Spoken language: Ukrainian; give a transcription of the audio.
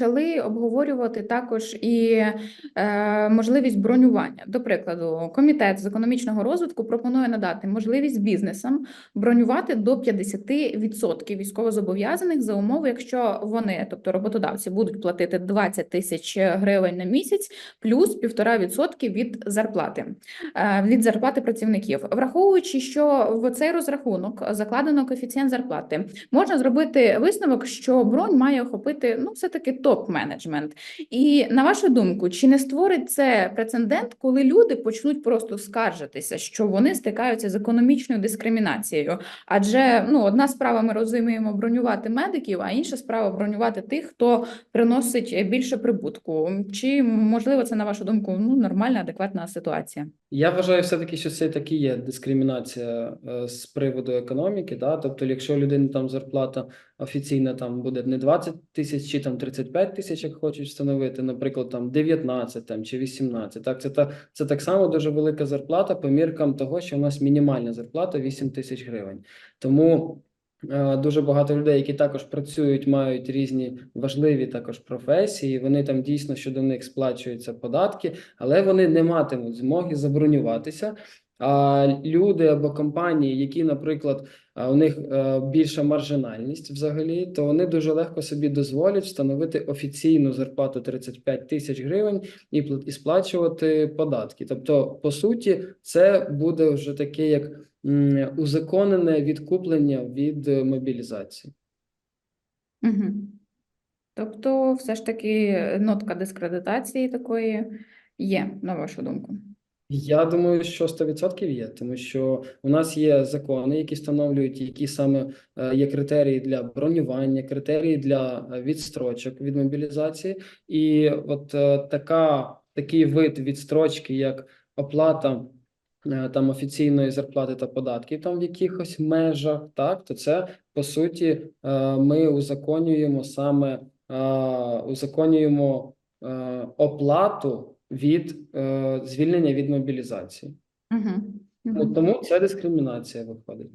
Почали обговорювати також і е, можливість бронювання. До прикладу, комітет з економічного розвитку пропонує надати можливість бізнесам бронювати до 50% військовозобов'язаних за умови, якщо вони, тобто роботодавці, будуть платити 20 тисяч гривень на місяць плюс 1,5% від зарплати е, від зарплати працівників, враховуючи, що в цей розрахунок закладено коефіцієнт зарплати, можна зробити висновок, що бронь має охопити ну все таки топ-менеджмент. І на вашу думку, чи не створить це прецедент, коли люди почнуть просто скаржитися, що вони стикаються з економічною дискримінацією? Адже ну одна справа, ми розуміємо бронювати медиків, а інша справа бронювати тих, хто приносить більше прибутку. Чи можливо це на вашу думку ну нормальна, адекватна ситуація? Я вважаю все-таки, що це таки є дискримінація е, з приводу економіки. Да? Тобто, якщо у людини там зарплата офіційна там буде не 20 тисяч чи там 35 тисяч, як хочуть встановити, наприклад, там 19 там, чи 18, так, це, та, це так само дуже велика зарплата по міркам того, що у нас мінімальна зарплата 8 тисяч гривень. Тому Дуже багато людей, які також працюють, мають різні важливі також професії. Вони там дійсно щодо них сплачуються податки, але вони не матимуть змоги забронюватися. Люди або компанії, які, наприклад, е, у них е, більша маржинальність взагалі, то вони дуже легко собі дозволять встановити офіційну зарплату 35 тисяч гривень і сплачувати податки. Тобто, по суті, це буде вже таке як узаконене відкуплення від е, мобілізації. Угу. Тобто, все ж таки нотка дискредитації такої є, на вашу думку. Я думаю, що 100% є, тому що у нас є закони, які встановлюють, які саме е, є критерії для бронювання, критерії для е, відстрочок від мобілізації, і от е, така такий вид відстрочки, як оплата там офіційної зарплати та податків, там в якихось межах, так то це по суті ми узаконюємо саме узаконюємо оплату від е, звільнення від мобілізації. Угу. Угу. тому ця дискримінація виходить.